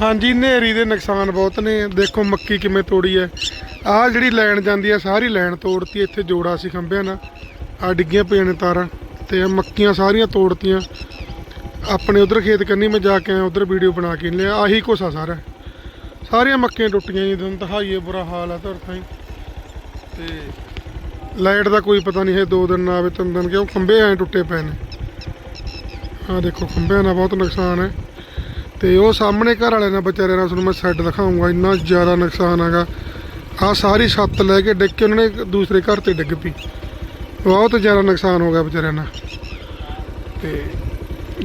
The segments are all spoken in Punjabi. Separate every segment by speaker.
Speaker 1: ਹਾਂਜੀ ਹਨੇਰੀ ਦੇ ਨੁਕਸਾਨ ਬਹੁਤ ਨੇ। ਦੇਖੋ ਮੱਕੀ ਕਿਵੇਂ ਤੋੜੀ ਹੈ ਆਹ ਜਿਹੜੀ ਲਾਈਨ ਜਾਂਦੀ ਹੈ ਸਾਰੀ ਲਾਈਨ ਤੋੜਤੀ, ਇੱਥੇ ਜੋੜਾ ਸੀ ਖੰਭਿਆਂ ਨਾਲ। ਆ ਡਿੱਗੀਆਂ ਪਈਆਂ ਨੇ ਤਾਰਾਂ, ਤੇ ਮੱਕੀਆਂ ਸਾਰੀਆਂ ਤੋੜਤੀਆਂ। ਆਪਣੇ ਉਧਰ ਖੇਤ ਕਰਨੀ ਮੈਂ ਜਾ ਕੇ ਆਇਆ, ਉਧਰ ਵੀਡੀਓ ਬਣਾ ਕੇ ਲਿਆ, ਆਹੀ ਕੁਛ ਸਾਰਾ। ਸਾਰੀਆਂ ਮੱਕੀਆਂ ਟੁੱਟੀਆਂ ਜੀ ਦਿਨ ਦਿਖਾਈਏ ਬੁਰਾ ਹਾਲ ਆ ਧਰ ਥਾਈ। ਤੇ ਲਾਈਟ ਦਾ ਕੋਈ ਪਤਾ ਨਹੀਂ ਹੈ ਦੋ ਦਿਨ ਨਾ ਆਵੇ, ਤਿੰਨ ਦਿਨ ਕਿਉਂ ਖੰਭੇ ਐ ਟੁੱਟੇ ਪਏ ਨੇ। ਆਹ ਦੇਖੋ, ਖੰਭਿਆਂ ਦਾ ਬਹੁਤ ਨੁਕਸਾਨ ਹੈ ਤੇ ਉਹ ਸਾਹਮਣੇ ਘਰ ਵਾਲਿਆਂ ਨਾਲ ਵਿਚਾਰਿਆਂ ਨਾਲ ਤੁਹਾਨੂੰ ਮੈਂ ਸੈੱਟ ਦਿਖਾਉਂਗਾ ਇੰਨਾ ਜ਼ਿਆਦਾ ਨੁਕਸਾਨ ਹੈਗਾ। ਆ ਸਾਰੀ ਛੱਤ ਲੈ ਕੇ ਡਿੱਗ ਕੇ ਉਹਨਾਂ ਨੇ ਦੂਸਰੇ ਘਰ ਤੇ ਡਿੱਗ ਪਈ। ਬਹੁਤ ਜ਼ਿਆਦਾ ਨੁਕਸਾਨ ਹੋ ਗਿਆ ਵਿਚਾਰਿਆਂ ਨਾਲ। ਤੇ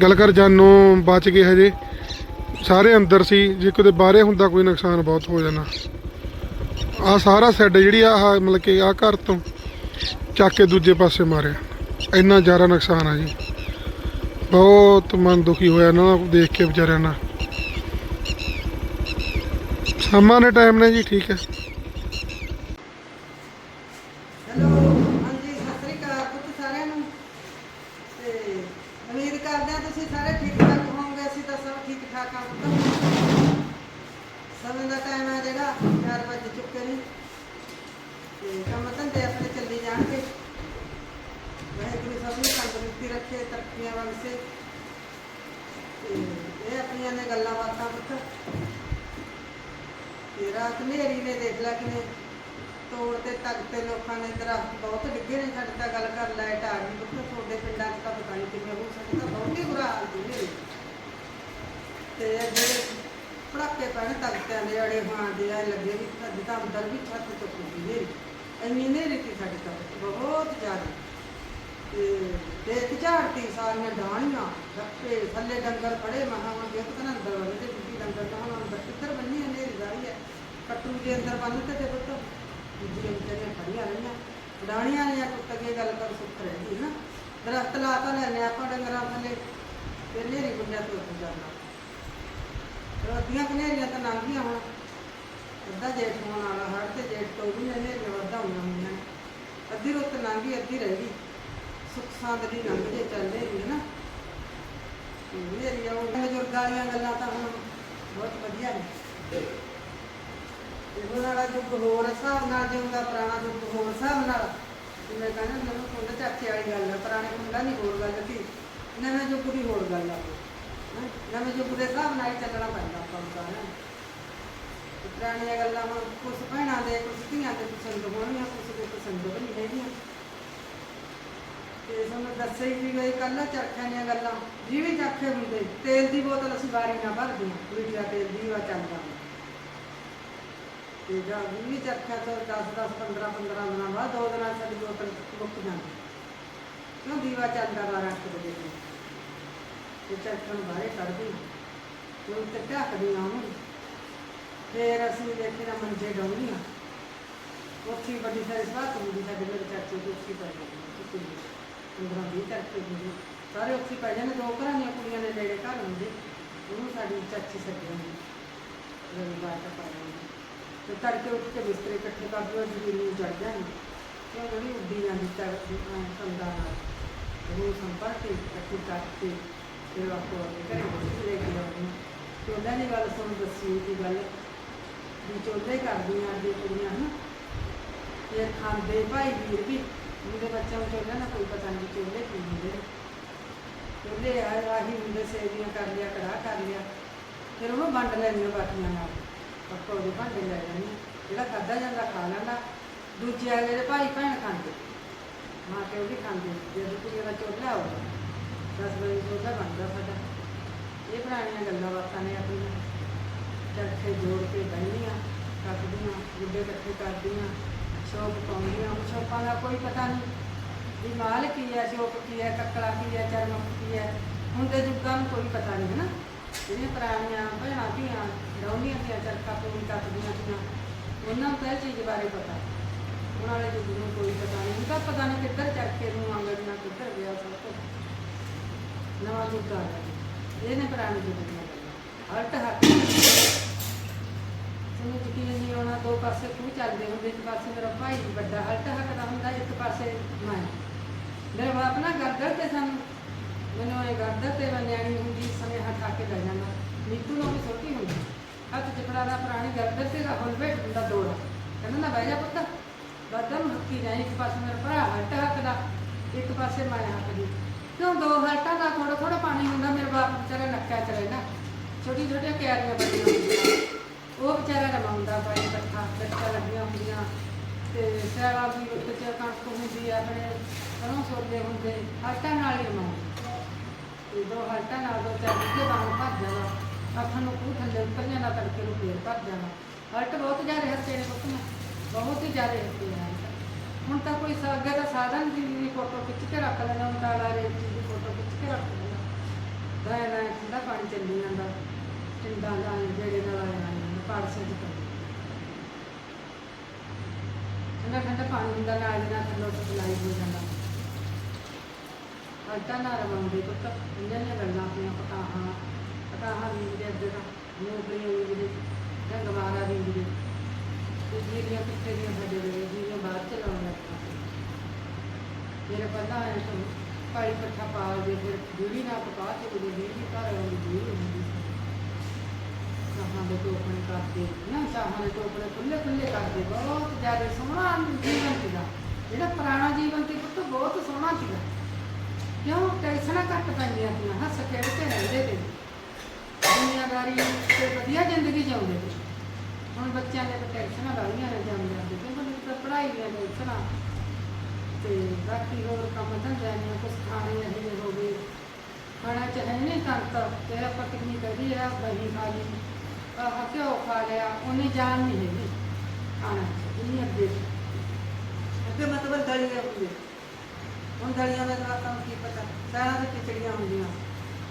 Speaker 1: ਗੱਲ ਕਰ ਜਾਨੋਂ, ਬਚ ਗਏ ਹਜੇ। ਸਾਰੇ ਅੰਦਰ ਸੀ, ਜੇ ਕਿਤੇ ਬਾਹਰੇ ਹੁੰਦਾ ਕੋਈ ਨੁਕਸਾਨ ਬਹੁਤ ਹੋ ਜਾਣਾ। ਆ ਸਾਰਾ ਸੈੱਡ ਜਿਹੜੀ ਆ ਆਹ, ਮਤਲਬ ਕਿ ਆ ਘਰ ਤੋਂ ਚੱਕ ਕੇ ਦੂਜੇ ਪਾਸੇ ਮਾਰਿਆ। ਇੰਨਾ ਜ਼ਿਆਦਾ ਨੁਕਸਾਨ ਆ ਜੀ। ਬਹੁਤ ਮਨ ਦੁਖੀ ਹੋਇਆ ਇਹਨਾਂ ਨੂੰ ਦੇਖ ਕੇ ਵਿਚਾਰਿਆਂ ਨਾਲ। ਸਮਾਂ ਦੇ ਟਾਈਮ ਨੇ ਜੀ, ਠੀਕ ਹੈ
Speaker 2: ਹੈਲੋ ਹਾਂਜੀ ਸਤਿ ਸ੍ਰੀ ਅਕਾਲ ਪੁੱਤ ਸਾਰਿਆਂ ਨੂੰ ਤੇ ਉਮੀਦ ਕਰਦੇ ਹਾਂ ਤੁਸੀਂ ਸਾਰੇ ਠੀਕ ਠਾਕ ਹੋਵੋਗੇ ਅਸੀਂ ਤਾਂ ਸਭ ਠੀਕ ਠਾਕ ਹਾਂ ਪੁੱਤ ਸਮੇਂ ਦਾ ਟਾਈਮ ਹੈ ਜਿਹੜਾ 4 ਵਜੇ ਚੁੱਕੇ ਨੇ ਤੇ ਕੰਮ ਧੰਦੇ ਆਪਣੇ ਚੱਲੀ ਜਾਣਗੇ ਵਾਹਿਗੁਰੂ ਸਭ ਨੂੰ ਤੰਦਰੁਸਤੀ ਰੱਖੇ ਤਰੱਕੀਆਂ ਬਖਸ਼ੇ ਤੇ ਇਹ ਆਪਣੀਆਂ ਨੇ ਗੱਲਾਂ ਬਾਤਾਂ ਪੁੱਤ ਤੇ ਰਾਤ ਹਨੇਰੀ ਨੇ, ਦੇਖ ਲਿਆ ਕਿਨੇ ਤੋੜ ਤੇ ਤੱਕ ਲੋਕਾਂ ਨੇ ਦਰਖਤ ਬਹੁਤ ਡਿੱਗੇ ਨੇ, ਸਾਡੇ ਤਾਂ ਗੱਲ ਕਰ ਲਾਈਟ ਆ ਗਈ ਉੱਥੇ ਤੁਹਾਡੇ ਪਿੰਡਾਂ 'ਚ ਤਾਂ ਪਤਾ ਨਹੀਂ ਕਿਵੇਂ ਹੋ ਸਕਦਾ ਬਹੁਤ ਹੀ ਬੁਰਾ ਹਾਲ ਜੀ। ਮੇਰੇ ਤੇ ਜਿਹੜੇ ਪੜਾਕੇ ਪੈਣ ਤਖਤਿਆਂ ਦੇ ਅੜੇ ਹੋਣ ਦੇ ਆ ਲੱਗੇ ਵੀ, ਅੱਜ ਤਾਂ ਅੰਦਰ ਵੀ ਛੱਤ ਚੁੱਕੀ ਗਈ ਇੰਨੀ ਨੇਰੀ ਸੀ ਸਾਡੇ ਤਾਂ, ਬਹੁਤ ਜ਼ਿਆਦਾ। ਤੇ ਦੇਖ ਝਾੜਤੀ ਸਾਰੀਆਂ ਡਾਣੀਆਂ ਗੱਪੇ ਥੱਲੇ ਡੰਗਰ ਖੜੇ ਮਹਾਂ ਮਹਾਂ ਦੇਖ ਤਾਂ ਅੰਦਰ ਵਾਲੇ ਤੇ ਡੰਗਰ ਤਾਂ ਹੁਣ ਅੰਦਰ ਕਿੱਧਰ ਬੰਨੀ ਹਨੇਰੀ ਜਾ ਰਹੀ ਹੈ। ਕੱਟੂ ਦੇ ਅੰਦਰ ਬੰਨ ਤੇ ਤੇ ਪੁੱਤ ਦੂਜੀਆਂ ਵਿਚਾਰੀਆਂ ਖੜੀਆਂ ਰਹੀਆਂ। ਡਾਣੀਆਂ ਨੇ ਟੁੱਟ ਕੇ ਗੱਲ ਕਰ, ਸੁੱਖ ਰਹਿੰਦੀ ਨਾ। ਦਰਖਤ ਲਾ ਤਾਂ ਲੈਨੇ ਆਪਾਂ ਡੰਗਰਾਂ ਥੱਲੇ। ਤੇ ਨੇਰੀ ਗੁੰਡਿਆ ਤੋਂ ਉੱਠ ਜਾਂਦਾ ਤੇ ਕਨੇਰੀਆਂ ਤਾਂ ਲੰਘੀਆਂ ਹੁਣ। ਅੱਧਾ ਜੇਠ ਹੋਣ ਵਾਲਾ ਹੜ ਤੇ ਜੇਠ ਤੋਂ ਵੀ ਨੇਰੀਆਂ ਵੱਧਾ ਹੋਈਆਂ ਹੋਈਆਂ ਅੱਧੀ ਰੁੱਤ ਲੰਘੀ ਅੱਧੀ ਰਹਿ ਗਈ। ਸੁੱਖ ਸਾਂਦ ਦੀ ਲੰਘ ਜੇ ਚੱਲਦੇ ਵੀ ਨਾ। ਮੇਰੀ ਉਹ ਬਜ਼ੁਰਗਾਂ ਵਾਲੀਆਂ ਗੱਲਾਂ ਤਾਂ ਹੁਣ ਬਹੁਤ ਵਧੀਆ ਨੇ। ਹੁਣ ਵਾਲਾ ਯੁੱਗ ਹੋਰ ਹਿਸਾਬ ਨਾਲ ਜਿਉਂਦਾ ਪੁਰਾਣਾ ਯੁੱਗ ਹੋਰ, ਹਿਸਾਬ ਨਾਲ। ਜਿਵੇਂ ਕਹਿੰਦੇ ਮੈਨੂੰ ਕੁੰਡ ਚਾਚੇ ਵਾਲੀ ਗੱਲ ਹੈ ਪੁਰਾਣੇ ਕੁੰਡਾ ਨਹੀਂ ਹੋਰ ਗੱਲ ਸੀ ਨਵੇਂ ਯੁੱਗ ਦੀ ਹੋਰ ਗੱਲ ਆ ਹੈਂ। ਨਵੇਂ ਯੁੱਗ ਦੇ ਹਿਸਾਬ ਨਾਲ ਹੀ ਚੱਲਣਾ ਪੈਂਦਾ ਆਪਾਂ ਨੂੰ ਸਾਰਿਆਂ ਨੂੰ ਤੇ ਪੁਰਾਣੀਆਂ ਗੱਲਾਂ ਹੁਣ ਕੁਝ ਭੈਣਾਂ ਦੇ, ਕੁਛ ਧੀਆਂ ਦੇ ਪਸੰਦ ਹੋਣਗੀਆਂ ਕੁਛ ਦੇ ਪਸੰਦ ਵੀ ਨਹੀਂ ਹੈਗੀਆਂ। ਤੇ ਤੁਹਾਨੂੰ ਦੱਸਿਆ ਹੀ ਵੀ ਗਈ ਕੱਲ ਚਰਖਿਆਂ ਦੀਆਂ ਗੱਲਾਂ। ਜਿਵੇਂ ਚੱਖੇ ਹੁੰਦੇ, ਤੇਲ ਦੀ ਬੋਤਲ ਅਸੀਂ ਵਾਰੀ ਨਾ ਭਰਦੇ ਹਾਂ ਲੀਟਰ ਤੇਲ ਦੀ ਵਾ ਚੱਲਦਾ। ਤੇ ਜਾਂ ਵੀ ਚਰਖਿਆਂ ਤੋਂ 10 10 15 15 ਦਿਨਾਂ ਬਾਅਦ ਦੋ ਦਿਨਾਂ ਸਾਡੀ ਬੋਤਲ ਮੁੱਕ ਜਾਂਦੀ। ਕਿਉਂ ਦੀਵਾ ਚੱਲਦਾ ਵਾ ਰੱਖ ਦੇ ਦੇ ਤੇ ਚਰਖਾਂ ਨੂੰ ਬਾਹਰੇ ਕੱਢਦੀ। ਤੇ ਉੱਤੇ ਢੱਕਦੀ ਆ ਉਹਨੂੰ। ਫੇਰ ਅਸੀਂ ਦੇਖੀ ਨਾ ਮੰਜੇ ਡਾਉਣੀਆਂ ਉੱਥੇ ਵੱਡੀ ਸਾਰੀ ਸਵਾਤ ਹੁੰਦੀ ਸਾਡੇ ਮੇਰੇ ਚਾਚੇ ਦੀ, ਉੱਥੇ ਪੈ ਜਾਂਦੀ ਪੰਦਰਾਂ, ਵੀਹ ਕਰਕੇ ਹੁੰਦੀ ਸਾਰੇ ਉੱਥੇ ਪੈ ਜਾਂਦੇ। ਦੋ ਘਰਾਂ ਦੀਆਂ ਕੁੜੀਆਂ ਦੇ ਨੇੜੇ ਘਰ ਹੁੰਦੇ, ਉਹਨੂੰ ਸਾਡੀ ਚਾਚੀ ਸੱਜਣ ਦੀ ਰਵਿਵਾਰ ਦਾ ਪਾ ਜਾਂਦੀ ਤੇ ਤੜਕੇ ਉੱਠ ਕੇ ਬਿਸਤਰੇ ਇਕੱਠੇ ਕਰ ਦਿਓ, ਜ਼ਮੀਨ ਨੂੰ ਚੜ ਜਾਂਦੀ ਕਿਉਂ ਜਿਹੜੀ ਉੱਡੀ ਜਾਂਦੀ ਤੜ ਕੰਦਾ ਨਾਲ। ਉਹ ਸੰਪਰਕ ਕੇ ਇਕੱਠੀ ਕਰਕੇ ਫਿਰ ਆਪੋ ਆਪਣੇ ਘਰੇ ਬਿਸਤਰੇ ਲੈ ਕੇ ਆਉਂਦੀ ਤੇ ਉਹਨਾਂ ਨੇ ਗੱਲ ਸੁਣ ਦੱਸੀ ਦੀ ਗੱਲ, ਵੀ ਚੋਲੇ ਕਰਦੀਆਂ ਅੱਗੇ ਕੁੜੀਆਂ ਹਨ। ਫਿਰ ਖਾਂਦੇ ਭਾਈ ਵੀਰ ਵੀ ਮੁੰਡੇ ਬੱਚਿਆਂ ਨੂੰ ਚੋਲੇ ਨਾ ਕੋਈ ਪਤਾ ਨਹੀਂ ਚੋਲੇ ਕੀ ਹੁੰਦੇ ਚੋਲੇ ਆਹੀ ਹੁੰਦੇ, ਸੇਵੀਆਂ ਕਰ ਲਿਆ, ਕੜਾਹ ਕਰ ਲਿਆ। ਫਿਰ ਉਹਨੂੰ ਵੰਡ ਲੈਣੀਆਂ ਬਾਕੀਆਂ ਨਾਲ। ਆਪਾਂ ਉਹਦੇ ਭਾਂਡੇ ਲੈ ਲੈਣੇ ਜਿਹੜਾ ਖਾਦਾ ਜਾਂਦਾ ਖਾ ਲੈਂਦਾ। ਦੂਜੇ ਵਾਲੇ ਦੇ ਭਾਈ ਭੈਣ ਖਾਂਦੇ। ਮਾਂ ਪਿਓ ਵੀ ਖਾਂਦੇ। ਜਦੋਂ ਕੁੜੀ ਦਾ ਚੋਲਾ ਹੋਵੇ ਦਸ ਵਜੇ ਚੋਲਾ ਬਣਦਾ ਸਾਡਾ। ਇਹ ਪੁਰਾਣੀਆਂ ਗੱਲਾਂ ਬਾਤਾਂ ਨੇ ਆਪਣੀਆਂ ਚਰਖੇ ਜੋੜ ਕੇ ਬਹਿੰਦੀਆਂ, ਕੱਟਦੀਆਂ, ਗੁੱਡੇ ਇਕੱਠੇ ਕਰਦੀਆਂ ਸ਼ੋਪ ਪਾਉਂਦੀਆਂ। ਉਹ ਸ਼ੋਪਾਂ ਦਾ ਕੋਈ ਪਤਾ ਨਹੀਂ ਵੀ ਮਾਲ ਕੀ ਹੈ ਸ਼ੋਪ ਕੀ ਹੈ, ਕੱਕੜਾ ਕੀ ਹੈ ਚਰਮਕ ਕੀ ਹੈ। ਹੁਣ ਦੇ ਯੁੱਗਾਂ ਨੂੰ ਕੋਈ ਪਤਾ ਨਹੀਂ ਹੈ ਨਾ ਜਿਹੜੀਆਂ ਪੁਰਾਣੀਆਂ ਭੈਣਾਂ ਧੀਆਂ ਡਾਉਂਦੀਆਂ ਤੀਆਂ ਚਰਖਾ ਪੂਰੀ ਕੱਟਦੀਆਂ ਤੀਆਂ ਉਹਨਾਂ ਨੂੰ ਤਾਂ ਇਹ ਚੀਜ਼ ਬਾਰੇ ਪਤਾ ਉਹਨਾਂ ਵਾਲੇ ਯੁੱਗ ਨੂੰ ਕੋਈ ਪਤਾ ਨਹੀਂ ਉਹਦਾ ਪਤਾ ਨਹੀਂ ਕਿੱਧਰ ਚਰਖੇ ਨੂੰ ਆਂਗੜੀਆਂ ਕਿੱਧਰ ਗਿਆ ਸਭ ਕੁਝ ਨਵਾਂ ਯੁੱਗ ਆ ਗਿਆ। ਜੀ। ਇਹ ਯੁੱਗ ਦੀਆਂ ਹਲਟ ਹੱਕ ਤੁਹਾਨੂੰ ਯਕੀਨ ਨਹੀਂ ਆਉਣਾ, ਦੋ ਪਾਸੇ ਖੂਹ ਚੱਲਦੇ ਹੁੰਦੇ, ਇੱਕ ਪਾਸੇ ਮੇਰਾ ਭਾਈ ਵੱਡਾ ਹਲਟ ਹੱਕਦਾ ਹੁੰਦਾ, ਇੱਕ ਪਾਸੇ ਮੈਂ। ਮੇਰੇ ਬਾਪ ਨਾ ਗਰਦਰ ਤੇ ਸਾਨੂੰ। ਮੈਨੂੰ ਇਹ ਗਰਦਰ ਤੇ ਮੈਂ ਨਿਆਣੀ ਹੁੰਦੀ ਸਮੇਂ ਹੱਥ ਆ ਕੇ ਲੈ ਜਾਂਦਾ। ਨੀਤੂ ਨੂੰ ਵੀ ਛੋਟੀ ਹੁੰਦੀ। ਜਲਦਰ ਤੇ ਹੁਣ ਬੈਠ ਹੁੰਦਾ ਦੋੜਾ। ਕਹਿੰਦਾ ਨਾ ਬਹਿ ਜਾ ਪੁੱਤ। ਬਦਨ ਹੱਕੀ ਨਹੀਂ ਇੱਕ ਪਾਸੇ ਮੇਰਾ ਭਰਾ ਹੱਟ ਹੱਕਦਾ ਇੱਕ ਪਾਸੇ ਮੈਂ ਹੱਕਦੀ ਕਿਉਂ ਦੋ ਹੱਟਾਂ ਦਾ ਥੋੜਾ ਥੋੜਾ ਪਾਣੀ ਹੁੰਦਾ, ਮੇਰੇ ਬਾਪ ਵਿਚਾਰਾ ਨੱਕਿਆ ਚ ਰਹਿਣਾ ਛੋਟੀ ਛੋਟੀਆਂ ਕਿਆਰੀਆਂ ਬਣੀਆਂ ਹੁੰਦੀਆਂ। ਉਹ ਵਿਚਾਰਾ ਰਮਾਉਂਦਾ ਪਾਣੀ ਇਕੱਠਾ ਬੱਚਾ ਲੱਗੀਆਂ ਹੁੰਦੀਆਂ। ਤੇ ਸਿਆਲਾ ਵੀ ਉੱਤੇ ਕਣਕ ਹੁੰਦੀ ਆ, ਆਪਣੇ ਸਰੋਂ ਸੋਲੇ ਹੁੰਦੇ, ਹੱਟਾਂ ਨਾਲ ਹੀ ਰਮਾਉਂਦਾ ਤੇ ਦੋ ਹਲਟਾਂ ਨਾਲ ਦੋ ਚਾਰ ਕੇ ਬਾਹਰ ਭੱਜ ਜਾਣਾ। ਅੱਖਾਂ ਨੂੰ ਖੂਹ ਥੱਲੇ ਉੱਤਰ ਜਾਣਾ ਤੜਕੇ ਨੂੰ ਫੇਰ ਭੱਜ ਜਾਣਾ। ਹਲਟ ਬਹੁਤ ਜ਼ਿਆਦਾ ਹੱਥੇ ਨੇ ਪੁੱਤ ਨੇ। ਬਹੁਤ ਹੀ ਜ਼ਿਆਦਾ ਹੱਥੇ ਨੇ ਹੁਣ ਤਾਂ ਕੋਈ ਅੱਗੇ ਤਾਂ ਸਾਧਨ ਦੀ ਵੀ ਫੋਟੋ ਖਿੱਚ ਕੇ ਰੱਖ ਲੈਣਾ ਹੁਣ ਤਾਂ ਆਲਾ ਰੇਤ ਦੀ ਫੋਟੋ ਖਿੱਚ ਕੇ ਰੱਖ ਲੈਣਾ ਲੈ ਲੈ, ਠੰਡਾ ਪਾਣੀ ਚੱਲੀ ਜਾਂਦਾ। ਟਿੰਡਾ ਦਾ ਜਿਹੜੇ ਨਾਲ ਆਇਆ ਪਾਰਸੇ ਚ ਠੰਡਾ ਠੰਡਾ ਪਾਣੀ ਹੁੰਦਾ, ਨਾਲ ਦੀ ਨਾਲ ਥੱਲੋਂ ਸਪਲਾਈ ਹੋ ਜਾਂਦਾ। ਅੱਡਾ ਨਾ ਰਵਾਉਂਦੇ ਪੁੱਤ। ਇਹਨਾਂ ਨੇ ਗੱਲਾਂ ਆਪਣੀਆਂ ਪਤਾਹਾਂ ਪਤਾਹਾਂ ਵੀ ਜਿਹੜੇ ਅੱਗੇ ਦਾ ਨੌਕਰੀਆਂ ਵੀ ਜਿਹੜੇ ਰੰਗ ਮਾਰਾ ਵੀ ਜਿਹੜੇ ਤੇ ਜਿਹੜੀਆਂ ਪਿੱਛੇ ਦੀਆਂ ਸਾਡੇ ਵੇਲੇ ਜਿਹੜੀਆਂ ਬਾਅਦ ਚ ਲੱਗਾ ਮੇਰੇ ਪਹਿਲਾਂ ਆਇਆ ਤਾਂ ਪਾਈ ਪੱਠਾ ਪਾ ਦੇ ਫਿਰ ਜੂੜੀ ਨਾ ਪਕਾ ਕੇ ਉਹਦੇ ਜਿਹੜੀ ਘਰ ਵਾਲੀ ਜੂੜੀ ਹੁੰਦੀ ਸੀ। ਚਾਹਾਂ ਦੇ ਟੋਪਣੇ ਕਰਦੇ, ਨਾ ਸਾਹਾਂ ਦੇ ਟੋਪਣੇ ਖੁੱਲੇ ਖੁੱਲੇ ਕਰਦੇ, ਬਹੁਤ ਜ਼ਿਆਦਾ ਸੋਹਣਾ ਜੀਵਨ ਸੀਗਾ। ਜਿਹੜਾ ਪੁਰਾਣਾ ਜੀਵਨ ਸੀ ਪੁੱਤ, ਬਹੁਤ ਸੋਹਣਾ ਸੀਗਾ। ਕਿਉਂ? ਟੈਨਸ਼ਨਾਂ ਘੱਟ ਪੈਂਦੀਆਂ ਸੀ ਹੱਸ ਖੇਡ ਕੇ ਰਹਿੰਦੇ ਤੇ। ਦੁਨੀਆਦਾਰੀ ਤੇ ਵਧੀਆ ਜ਼ਿੰਦਗੀ ਜਿਉਂਦੇ ਤੇ। ਹੁਣ ਬੱਚਿਆਂ ਦੇ ਤਾਂ ਟੈਨਸ਼ਨਾਂ ਵਾਲੀਆਂ ਨੇ ਜਾਂਦੇ 'ਤੇ। ਕਿਉਂਕਿ ਤਾਂ ਪੜ੍ਹਾਈ ਦੀਆਂ ਟੈਨਸ਼ਨਾਂ। ਤੇ ਬਾਕੀ ਹੋਰ ਕੰਮ ਧੰਦੇ ਨੇ ਕੁਛ ਖਾਣੇ ਇਹੋ ਜਿਹੇ ਹੋ ਗਏ। ਖਾਣਾ ਚ ਹੈ ਨਹੀਂ ਤਾਕਤ ਤੇ ਆਪਾਂ ਕਿੰਨੀ ਕਹਦੀ ਆ ਦਹੀਂ ਖਾ ਲਈ। ਆਹ ਘਿਓ ਖਾ ਲਿਆ। ਉਹਨੇ ਜਾਨ ਨਹੀਂ ਹੈਗੀ। ਖਾਣਾ। ਇੰਨੀ ਅੱਗੇ ਮਤਲਬ ਦਲੀਆਂ ਹੁੰਦੀਆਂ ਹੁਣ ਦਲੀਆਂ ਦਾ ਜਵਾਕਾਂ ਨੂੰ ਕੀ ਪਤਾ? ਸਾਰਾ ਦੇ ਖਿਚੜੀਆਂ ਹੁੰਦੀਆਂ।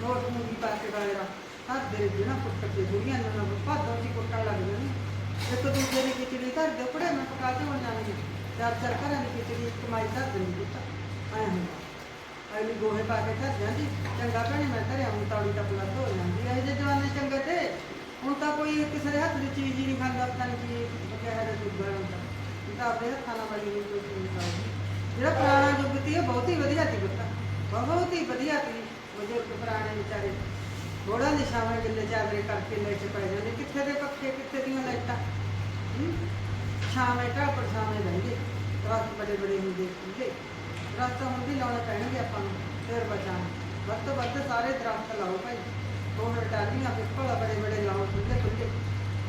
Speaker 2: ਨੋਟ ਮੂੰਗੀ ਪਾ ਕੇ ਵਾਲਿਆ ਹੱਥ ਦੇ ਜਿਹੜਾ ਕੁੱਟ ਕੇ ਦੁਨੀਆ ਨੂੰ ਨਾ ਭਾਦੋਂ ਦੀ ਕੁੱਟਣ ਲੱਗ ਜਾਂਦੀ ਇੱਕ ਦੂਜੇ ਦੀ ਖਿਚੜੀ ਧਰ ਦੇ ਪੜੇ ਮੈਂ ਪਕਾ ਕੇ ਹੋ ਜਾਣਗੇ ਚਾਰ ਚਾਰ ਘਰਾਂ ਦੀ ਖਿਚੜੀ ਕਮਾਈ ਧਰ ਦਿੰਦੀ ਪੁੱਤ। ਆਇਆ ਹੁੰਦਾ ਅਗਲੀ ਗੋਹੇ ਪਾ ਕੇ ਧਰ ਜਾਂਦੀ। ਚੰਗਾ ਭੈਣੇ, ਮੈਂ ਧਰਿਆ, ਹੁਣ ਤਾੜੀ ਤਾਂ ਪਲੱਗ ਹੋ ਜਾਂਦੀ ਇਹ ਜੇ ਜਵਾਨੇ ਚੰਗੇ ਤੇ। ਹੁਣ ਤਾਂ ਕੋਈ ਕਿਸੇ ਦੇ ਹੱਥ ਦੀ ਚੀਜ਼ ਹੀ ਨਹੀਂ ਖਾਂਦਾ, ਪਤਾ ਨਹੀਂ ਕੀ ਕਿਹਾ ਹੈ ਦੁੱਗਰ ਹੁੰਦਾ ਤਾਂ ਆਪਣੇ ਹੱਥਾਂ ਨਾਲ ਬਣੀ ਹੋਈ ਕੋਈ ਚੀਜ਼ ਖਾਂਦੀ ਜਿਹੜਾ ਪੁਰਾਣਾ ਯੁੱਗ ਸੀ ਉਹ ਬਹੁਤ ਹੀ ਵਧੀਆ ਸੀ ਪੁੱਤ। ਬਹੁਤ ਹੀ ਵਧੀਆ ਸੀ, ਬਜ਼ੁਰਗ ਪੁਰਾਣੇ ਵਿਚਾਰੇ। ਥੋੜਾ ਨਿਸ਼ਾਵੇਂ ਗਿੱਲੇ ਚਾਦਰੇ ਕਰਕੇ ਲੈ ਚ ਪੈ ਜਾਂਦੇ, ਕਿੱਥੇ ਦੇ ਪੱਖੇ, ਕਿੱਥੇ ਦੀਆਂ ਲਾਈਟਾਂ? ਹੂੰ? ਛਾਵੇਂ ਢਾਹ ਪਰ ਛਾਵੇਂ ਬਹਿੰਦੇ ਦਰਖਤ ਬੜੇ ਬੜੇ ਹੁੰਦੇ ਸੀਗੇ। ਦਰਖਤ ਹੁਣ ਵੀ ਲਾਉਣੇ ਪੈਣਗੇ ਆਪਾਂ ਨੂੰ, ਫਿਰ ਬਚਾਉਣ। ਵੱਧ ਤੋਂ ਵੱਧ ਸਾਰੇ ਦਰਖਤ ਲਾਓ ਭਾਈ। ਉਹ ਹਟਾਲੀਆਂ ਪਿੱਪਲ ਬੜੇ ਬੜੇ ਲਾਓ ਖੁੱਲੇ ਖੁੱਲੇ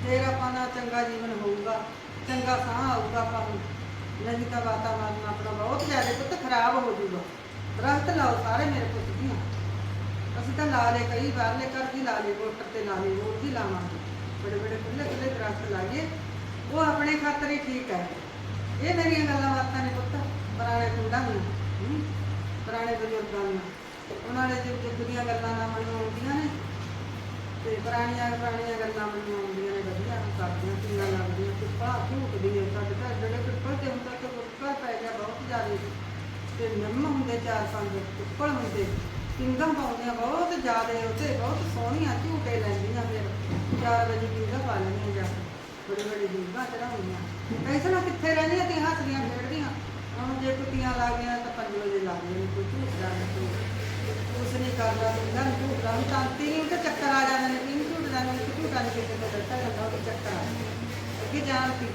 Speaker 2: ਫਿਰ ਆਪਾਂ ਦਾ ਚੰਗਾ ਜੀਵਨ ਹੋਊਗਾ, ਚੰਗਾ ਸਾਹ ਆਊਗਾ ਆਪਾਂ ਨੂੰ। ਨਹੀਂ ਤਾਂ ਵਾਤਾਵਰਨ ਆਪਣਾ ਬਹੁਤ ਜ਼ਿਆਦਾ ਪੁੱਤ ਖਰਾਬ ਹੋ ਜਾਊਗਾ ਦਰਖਤ ਲਾਓ ਸਾਰੇ ਮੇਰੇ ਪੁੱਤ ਦੀਆਂ ਅਸੀਂ ਤਾਂ ਲਾ ਲਏ ਕਈ ਬਾਹਰਲੇ ਘਰ ਵੀ ਲਾ ਲਏ, ਮੋਟਰ ਤੇ ਲਾ ਲਏ, ਹੋਰ ਵੀ ਲਾਵਾਂਗੇ। ਬੜੇ ਬੜੇ ਖੁੱਲੇ ਖੁੱਲੇ ਦਰਖਤ ਲਾਈਏ। ਉਹ ਆਪਣੇ ਖਾਤਰ ਹੀ ਠੀਕ ਹੈ। ਇਹ ਮੇਰੀਆਂ ਗੱਲਾਂ ਬਾਤਾਂ ਨੇ ਪੁੱਤ, ਪੁਰਾਣੇ ਕੁੰਡਾਂ ਨੂੰ ਪੁਰਾਣੇ ਬਜ਼ੁਰਗਾਂ ਨੂੰ ਉਹਨਾਂ ਨੇ ਜੋ ਦੀਆਂ ਗੱਲਾਂ ਨਾ ਮੈਨੂੰ ਆਉਂਦੀਆਂ ਨੇ ਤੇ ਪੁਰਾਣੀਆਂ ਪੁਰਾਣੀਆਂ ਗੱਲਾਂ ਮੈਨੂੰ ਆਉਂਦੀਆਂ ਨੇ ਵਧੀਆ, ਕਰਦੀਆਂ ਚੰਗਾ ਲੱਗਦੀਆਂ ਪਿੱਪਾ ਝੂਟਦੀਆਂ ਸਾਡੇ ਘਰ ਜਿਹੜੇ ਪਿੱਪਲ ਤੇ ਹੁੰਦਾ ਤੇ ਗੁਰਕਾ ਪੈ ਗਿਆ ਬਹੁਤ ਜ਼ਿਆਦਾ। ਤੇ ਨਿੰਮ ਹੁੰਦੇ ਚਾਰ ਪੰਜ ਪਿੱਪਲ ਹੁੰਦੇ, ਪਿੰਗਾਂ ਪਾਉਂਦੀਆਂ ਬਹੁਤ ਜ਼ਿਆਦਾ ਉੱਤੇ ਬਹੁਤ ਸੋਹਣੀਆਂ ਝੂਟੇ ਲੈਂਦੀਆਂ ਫਿਰ 4 ਵਜੇ ਪਿੰਗਾਂ ਪਾ ਲੈਂਦੀਆਂ ਜਾ ਕੇ, ਬੜੇ ਬੜੇ ਪਿੰਗਾਂ ਚੜਾਉਂਦੀਆਂ ਐਸਾ ਕਿੱਥੇ ਰਹਿੰਦੀਆਂ ਤੇ ਹੱਸਦੀਆਂ ਖੇਡਦੀਆਂ? ਹੁਣ ਜੇ ਕੁੱਤੀਆਂ ਲਾ ਗਈਆਂ ਤਾਂ 5 ਵਜੇ ਲਾ ਗਈਆਂ ਕੋਈ ਝੂਟਦਾ ਨਹੀਂ ਨਹੀਂ। ਤੇ ਚੱਕਰ ਆ ਜਾਂਦੇ ਨੇ ਪਿੰਗ ਝੂਟਦਾ ਨਹੀਂ ਕਿ ਝੂਟਾ ਨਹੀਂ ਕਿਸੇ ਤੋਂ ਦਿੱਤਾ ਜਾਂਦਾ ਉਹ ਚੱਕਰ ਆ ਜਾਂਦਾ। ਅੱਗੇ ਜਾਣ ਸੀ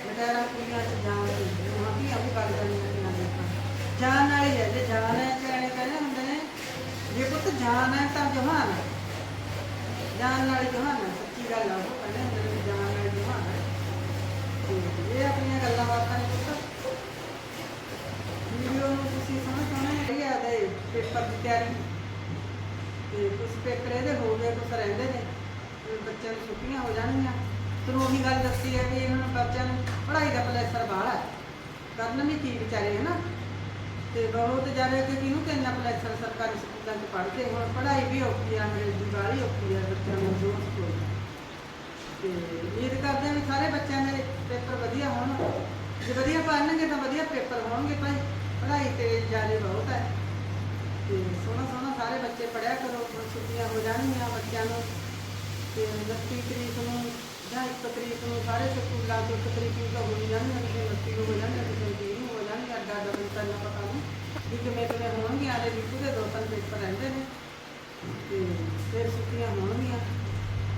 Speaker 2: ਬਟਾਰਾ ਕੁੜੀਆਂ ਚ ਜਾਣ ਸੀ ਉਹਨਾਂ ਵੀ ਆਉਂ ਕਰ ਜਾਂਦੀਆਂ ਸੀ ਨਾ ਦੇਖਾਂ ਜਾਨ ਨਾਲ ਹੀ ਹੈ ਜੇ ਜਾਨ ਹੈ ਕਹਿੰਦੇ ਕਹਿੰਦੇ ਹੁੰਦੇ ਨੇ ਜੇ ਪੁੱਤ ਜਾਨ ਹੈ ਤਾਂ ਜਹਾਨ ਹੈ ਜਾਨ ਨਾਲ ਹੀ ਜਹਾਨ ਹੈ ਸੱਚੀ ਗੱਲ ਆ ਉਹ ਕਹਿੰਦੇ ਹੁੰਦੇ ਨੇ ਤੇ ਦੇ ਪੇਪਰ ਦੀ ਤਿਆਰੀ। ਤੇ ਕੁਝ ਪੇਪਰ ਇਹਦੇ ਹੋ ਗਏ ਕੁਝ ਰਹਿੰਦੇ ਨੇ। ਤੇ ਬੱਚਿਆਂ ਨੂੰ ਛੁੱਟੀਆਂ ਹੋ ਜਾਣਗੀਆਂ। ਫਿਰ ਉਹੀ ਗੱਲ ਦੱਸੀ ਹੈ ਵੀ ਇਹਨਾਂ ਨੂੰ ਬੱਚਿਆਂ ਨੂੰ ਪੜ੍ਹਾਈ ਦਾ ਪਲੇਸਰ ਬਾਹਲਾ ਹੈ। ਕਰਨ ਵੀ ਕੀ ਵਿਚਾਰੇ ਹੈ ਨਾ ਤੇ ਬਹੁਤ ਜ਼ਿਆਦਾ ਕਿ ਕਿਹਨੂੰ ਤੇ ਇੰਨਾ ਪਲੇਸਰ ਸਰਕਾਰੀ ਸਕੂਲਾਂ 'ਚ ਪੜ੍ਹਦੇ ਹੁਣ? ਪੜ੍ਹਾਈ ਵੀ ਔਖੀ ਆ, ਅੰਗਰੇਜ਼ੀ ਵਾਲੀ ਔਖੀ ਆ ਬੱਚਿਆਂ ਨੂੰ ਜੋ ਸਕੂਲ ਤੇ ਉਮੀਦ ਕਰਦੇ ਹਾਂ ਵੀ ਸਾਰੇ ਬੱਚਿਆਂ ਦੇ ਪੇਪਰ ਵਧੀਆ ਹੋਣ। ਜੇ ਵਧੀਆ ਪੜ੍ਹਨਗੇ ਤਾਂ ਵਧੀਆ ਪੇਪਰ ਹੋਣਗੇ ਭਾਈ। ਪੜ੍ਹਾਈ ਤੇ ਜ਼ਿਆਦਾ ਬਹੁਤ ਹੈ। ਤੇ ਸੋਹਣਾ ਸੋਹਣਾ ਸਾਰੇ ਬੱਚੇ ਪੜ੍ਹਿਆ ਕਰੋ ਹੁਣ ਛੁੱਟੀਆਂ ਹੋ ਜਾਣਗੀਆਂ ਬੱਚਿਆਂ ਨੂੰ। ਤੇ 29 ਤਰੀਕ ਨੂੰ ਜਾਂ 1 ਤਰੀਕ ਨੂੰ ਸਾਰੇ ਸਕੂਲਾਂ ਤੋਂ 1 ਤਰੀਕ ਨੂੰ ਤਾਂ ਹੋ ਜਾਣਗੀਆਂ ਕਿਸੇ 29 ਨੂੰ ਹੋ ਜਾਣਗੀਆਂ ਕਿਸੇ 30 ਨੂੰ ਹੋ ਜਾਣਗੀਆਂ ਅੱਡਾ ਅੱਡਾ ਮੈਨੂੰ ਤਾਂ ਪਤਾ ਨਹੀਂ ਵੀ ਕਿਵੇਂ ਕਿਵੇਂ ਹੋਣਗੀਆਂ ਆਲੇ ਵਿਕੂ ਦੇ ਦੋ ਤਿੰਨ ਪੇਪਰ ਰਹਿੰਦੇ ਨੇ। ਤੇ ਫਿਰ ਛੁੱਟੀਆਂ ਹੋਣਗੀਆਂ।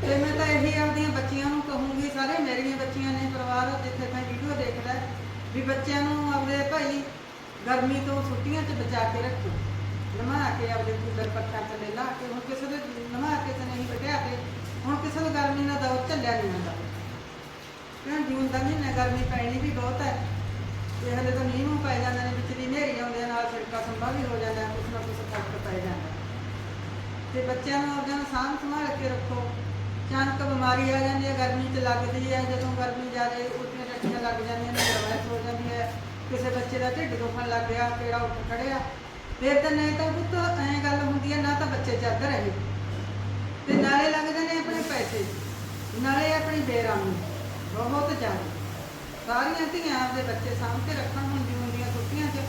Speaker 2: ਤੇ ਮੈਂ ਤਾਂ ਇਹੀ ਆਪਦੀਆਂ ਬੱਚੀਆਂ ਨੂੰ ਕਹੂੰਗੀ ਸਾਰੇ ਮੇਰੀਆਂ ਬੱਚੀਆਂ ਨੇ ਪਰਿਵਾਰ ਜਿੱਥੇ ਮੈਂ ਵੀਡੀਓ ਦੇਖਦਾ ਹੈ, ਵੀ ਬੱਚਿਆਂ ਨੂੰ ਆਪਦੇ ਭਾਈ ਗਰਮੀ ਤੋਂ ਛੁੱਟੀਆਂ 'ਚ ਬਚਾ ਕੇ ਰੱਖੋ। ਨਮਾ ਕੇ ਆਪਦੇ ਕੂਲਰ ਪੱਖਾ ਥੱਲੇ ਲਾ ਕੇ, ਹੁਣ ਕਿਸੇ ਦੇ ਨਮਾ ਕੇ ਤੇ ਨਹੀਂ ਬਿਠਿਆ ਕੇ ਹੁਣ ਕਿਸੇ ਨੂੰ ਗਰਮੀ ਨਾਲ ਦੌਰ ਝੱਲਿਆ ਨਹੀਂ ਜਾਂਦਾ। ਕਿਉਂ ਜੂਨ ਦਾ ਮਹੀਨਾ ਗਰਮੀ ਪੈਣੀ ਵੀ ਬਹੁਤ ਹੈ। ਤੇ ਹਲੇ ਤਾਂ ਮੀਂਹ ਨੂੰ ਪੈ ਜਾਂਦੇ ਨੇ, ਵਿੱਚ ਦੀ ਹਨੇਰੀ ਆਉਂਦੇ ਨਾਲ ਛਿੜਕਾ ਸੰਭਾ ਵੀ ਹੋ ਜਾਂਦਾ ਕੁਛ ਨਾ ਕੁਛ ਫ਼ਰਕ ਪੈ ਜਾਂਦਾ ਤੇ ਬੱਚਿਆਂ ਨੂੰ ਆਪਣਾ ਸਾਂਭ ਸੰਭਾਲ ਕੇ ਰੱਖੋ। ਅਚਾਨਕ ਬਿਮਾਰੀ ਆ ਜਾਂਦੀ ਹੈ, ਗਰਮੀ 'ਚ ਲੱਗਦੀ ਹੈ, ਜਦੋਂ ਗਰਮੀ ਜ਼ਿਆਦਾ ਉਲਟੀਆਂ ਟੱਟੀਆਂ ਲੱਗ ਜਾਂਦੀਆਂ ਨੇ ਗਰਮੈਸ਼ ਹੋ ਜਾਂਦੀ ਹੈ ਕਿਸੇ ਬੱਚੇ ਦਾ ਢਿੱਡ ਦੁਖਣ ਲੱਗ ਗਿਆ, ਕਿਹੜਾ ਉੱਠ ਖੜਿਆ। ਫਿਰ ਤਾਂ ਨਹੀਂ ਤਾਂ ਪੁੱਤ, ਐਂ ਗੱਲ ਹੁੰਦੀ ਹੈ ਨਾ ਤਾਂ ਬੱਚੇ ਚੱਦ ਰਹੇ। ਤੇ ਨਾਲੇ ਲੱਗਦੇ ਨੇ ਆਪਣੇ ਪੈਸੇ, ਨਾਲੇ ਆਪਣੀ ਬੇਰਾਮੀ, ਬਹੁਤ ਜ਼ਿਆਦਾ। ਸਾਰੀਆਂ ਧੀਆਂ ਆਪਦੇ ਬੱਚੇ ਸਾਂਭ ਕੇ ਰੱਖਣ ਹੁੰਦੀ, ਹੁੰਦੀਆਂ ਛੁੱਟੀਆਂ 'ਚ।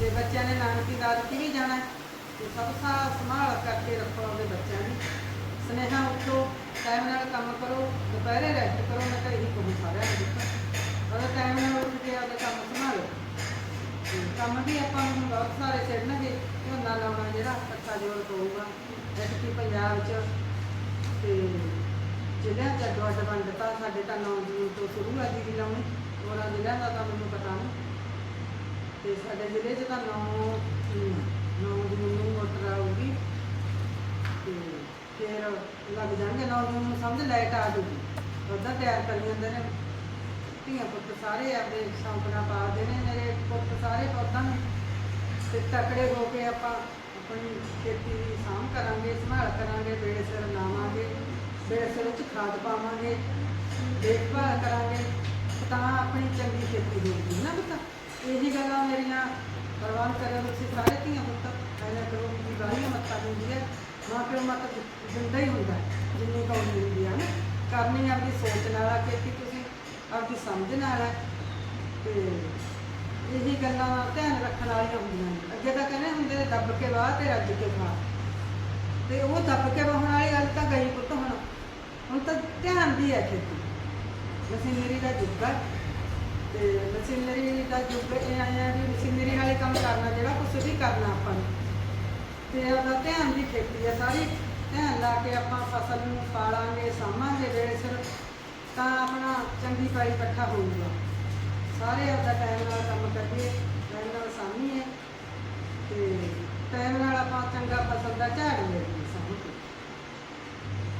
Speaker 2: ਤੇ ਬੱਚਿਆਂ ਨੇ ਨਾਨਕੀ ਦਾਦਕੀ ਵੀ ਜਾਣਾ ਤੇ ਸਭ ਸਾਰਾ ਸੰਭਾਲ ਕਰਕੇ ਰੱਖੋ ਆਪਦੇ ਬੱਚਿਆਂ ਨੂੰ ਸਨੇਹਾ ਉੱਠੋ ਟਾਈਮ ਨਾਲ ਕੰਮ ਕਰੋ, ਦੁਪਹਿਰੇ ਰੈਸਟ ਕਰੋ, ਮੈਂ ਤਾਂ ਇਹੀ ਕਹੂੰ ਸਾਰਿਆਂ ਨੂੰ। ਦੇਖੋ ਉਹਦਾ ਟਾਈਮ ਨਾਲ ਉੱਠ ਕੇ ਆਪਦਾ ਕੰਮ ਸੰਭਾਲੋ। ਤੇ ਕੰਮ ਵੀ ਆਪਾਂ ਨੂੰ ਬਹੁਤ ਸਾਰੇ ਛੱਡਣਗੇ ਝੋਨਾ ਲਾਉਣਾ ਜਿਹੜਾ ਇਕੱਠਾ ਜੋੜ ਪਊਗਾ। ਐਤਕੀ ਪੰਜਾਬ 'ਚ, ਤੇ ਜ਼ਿਲ੍ਹਿਆਂ 'ਚ ਅੱਡ ਵੰਡਤਾ, ਸਾਡੇ ਤਾਂ 9 ਜੂਨ ਤੋਂ ਸ਼ੁਰੂ ਆ ਜੀ ਲਾਉਣੀ, ਹੋਰਾਂ ਜ਼ਿਲ੍ਹਿਆਂ ਦਾ ਤਾਂ ਮੈਨੂੰ ਪਤਾ ਨਹੀਂ। ਤੇ ਸਾਡੇ ਜ਼ਿਲ੍ਹੇ 'ਚ ਤਾਂ 9 9 ਜੂਨ ਨੂੰ ਮੋਟਰ ਆਊਗੀ, ਤੇ ਫਿਰ ਲੱਗ ਜਾਣਗੇ 9 ਜੂਨ ਨੂੰ, ਸਮਝ ਲਾਈਟ ਆ ਜੂਗੀ। ਉਹਦਾ ਤਿਆਰ ਕਰੀ ਜਾਂਦੇ ਨੇ। ਧੀਆਂ ਪੁੱਤ ਸਾਰੇ ਆਪਣੇ ਸ਼ੌਂਕਣਾ ਪਾਦੇ ਨੇ, ਮੇਰੇ ਪੁੱਤ ਸਾਰੇ ਪੌਦਾਂ ਨੇ। ਤੇ ਤਕੜੇ ਹੋ ਕੇ ਆਪਾਂ ਆਪਣੀ ਖੇਤੀ ਦੀ ਸਾਂਭ ਕਰਾਂਗੇ, ਸੰਭਾਲ ਕਰਾਂਗੇ ਵੇਲੇ ਸਿਰ ਲਾਵਾਂਗੇ ਵੇਲੇ ਸਿਰ ਵਿੱਚ ਖਾਦ ਪਾਵਾਂਗੇ, ਦੇਖਭਾਲ ਕਰਾਂਗੇ, ਤਾਂ ਆਪਣੀ ਚੰਗੀ ਖੇਤੀ ਹੋਊਗੀ। ਨਾ ਪੁੱਤ, ਇਹੀ ਗੱਲਾਂ ਮੇਰੀਆਂ ਪ੍ਰਵਾਨ ਕਰਿਓ ਤੁਸੀਂ ਸਾਰੇ ਧੀਆਂ ਪੁੱਤ। ਐਵੇਂ ਕਰੋ ਕਿ ਗਾਲੀਆਂ ਮੱਤਾ ਦਿੰਦੀ ਹੈ। ਮਾਂ ਪਿਓ ਮਤ ਦਿੰਦਾ ਹੀ ਹੁੰਦਾ, ਜਿੰਨੀ ਕੌਣੀ ਹੁੰਦੀ ਹੈ ਨਾ। ਕਰਨੀ ਆਪਣੀ ਸੋਚ ਨਾਲ ਆ ਖੇਤੀ ਆਪਦੀ ਸਮਝ ਨਾਲ ਹੈ। ਤੇ ਇਹੀ ਗੱਲਾਂ ਧਿਆਨ ਰੱਖਣ ਵਾਲੀਆਂ ਹੁੰਦੀਆਂ ਨੇ। ਅੱਗੇ ਤਾਂ ਕਹਿੰਦੇ ਹੁੰਦੇ ਨੇ, ਦੱਬ ਕੇ ਵਾਹ ਤੇ ਰੱਜ ਕੇ ਖਾ ਤੇ ਉਹ ਦੱਬ ਕੇ ਵਾਹਣ ਵਾਲੀ ਗੱਲ ਤਾਂ ਗਈ ਪੁੱਤ ਹੁਣ। ਹੁਣ ਤਾਂ ਧਿਆਨ ਦੀ ਹੈ ਖੇਤੀ। ਮਸ਼ੀਨਰੀ ਦਾ ਯੁੱਗ ਹੈ। ਤੇ ਮਸ਼ੀਨਰੀ ਦਾ ਯੁੱਗ ਇਹ ਆਇਆ ਵੀ ਮਸ਼ੀਨਰੀ ਵਾਲੇ ਕੰਮ ਕਰਨਾ, ਜਿਹੜਾ ਕੁਛ ਵੀ ਕਰਨਾ ਆਪਾਂ ਨੂੰ। ਤੇ ਉਹਦਾ ਧਿਆਨ ਦੀ ਖੇਤੀ ਹੈ ਸਾਰੀ। ਧਿਆਨ ਲਾ ਕੇ ਆਪਾਂ ਫਸਲ ਨੂੰ ਪਾਲਾਂਗੇ, ਸਾਂਭਾਂਗੇ ਜਿਹੜੇ ਸਿਰ ਤਾਂ ਆਪਣਾ ਚੰਗੀ ਪਾਈ ਇਕੱਠਾ ਹੋਊਗਾ ਸਾਰੇ ਆਪਦਾ ਟਾਈਮ ਨਾਲ ਕੰਮ ਕਰੀਏ ਟਾਈਮ ਨਾਲ ਸਾਂਭੀਏ ਤੇ ਟਾਈਮ ਨਾਲ ਆਪਾਂ ਚੰਗਾ ਫਸਲ ਦਾ ਝਾੜ ਲਈਏ ਸਾਂਭ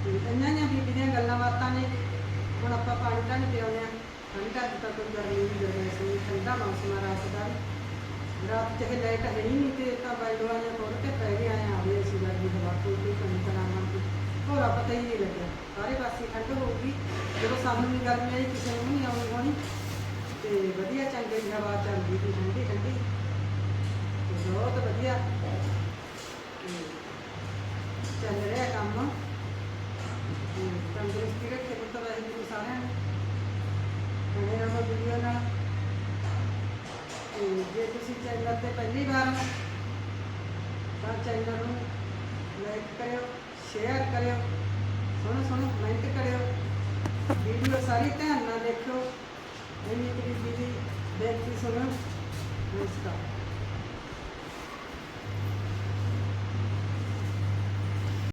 Speaker 2: ਤੇ ਇੰਨੀਆਂ ਜਿਹੀਆਂ ਬੀਬੀ ਦੀਆਂ ਗੱਲਾਂ ਬਾਤਾਂ ਨੇ, ਹੁਣ ਆਪਾਂ ਪਾਣੀ ਤਾਂ ਨਹੀਂ ਪਿਆਉਂਦੇ ਆ ਠੰਡ ਅੱਜ ਤਾਂ ਕੋਈ ਗਰਮੀ ਨਹੀਂ ਗਰਮੀ ਸੀ ਠੰਡਾ ਮੌਸਮ ਆ ਰਾਤ ਦਾ ਵੀ। ਰਾਤ ਚਾਹੇ ਲਾਈਟ ਹੈ ਨਹੀਂ ਤੇ ਤਾਂ ਬਾਈਡੋਆਂ ਨੇ ਖੋਲ ਕੇ ਪੈ ਗਏ ਆਏ ਆਵੇ ਅਸੀਂ ਲੱਗੀ ਹਵਾ ਕੋਈ ਕੋਈ ਕਮੀ ਕਰਾਵਾਂ ਕਿ ਹੋਰਾ ਪਤਾ ਹੀ ਨਹੀਂ ਲੱਗਿਆ। ਸਾਰੇ ਪਾਸੇ ਠੰਡ ਹੋਊਗੀ ਜਦੋਂ ਸਾਨੂੰ ਵੀ ਗਰਮੀ ਆਈ ਕਿਸੇ ਨੂੰ ਨਹੀਂ ਆਉਣੀ ਹੋਣੀ। ਤੇ ਵਧੀਆ ਚੰਗੀ ਹਵਾ ਚੱਲਦੀ ਸੀ, ਠੰਡੀ ਠੰਡੀ। ਤੇ ਬਹੁਤ ਵਧੀਆ। ਤੇ ਚੱਲ ਰਿਹਾ ਕੰਮ। ਤੇ ਤੰਦਰੁਸਤੀ ਰੱਖੇ ਪੁੱਤ ਵਾਹਿਗੁਰੂ ਸਾਰਿਆਂ ਨੂੰ। ਬਣੇ ਰਹੋ ਵੀਡੀਓ ਨਾਲ ਤੇ ਜੇ ਤੁਸੀਂ ਚੈਨਲ ਤੇ ਪਹਿਲੀ ਵਾਰ ਹੋ, ਤਾਂ ਚੈਨਲ ਨੂੰ ਲਾਈਕ ਕਰਿਓ। ਸ਼ੇਅਰ ਕਰਿਓ, ਸੋਹਣੇ ਸੋਹਣੇ ਕਮੈਂਟ ਕਰਿਓ ਵੀਡੀਓ ਸਾਰੀ ਧਿਆਨ ਨਾਲ ਦੇਖਿਓ। ਇੰਨੀ ਕੁ ਦੀ ਬੇਨਤੀ ਸੁਣੋ ਨਮਸਕਾਰ।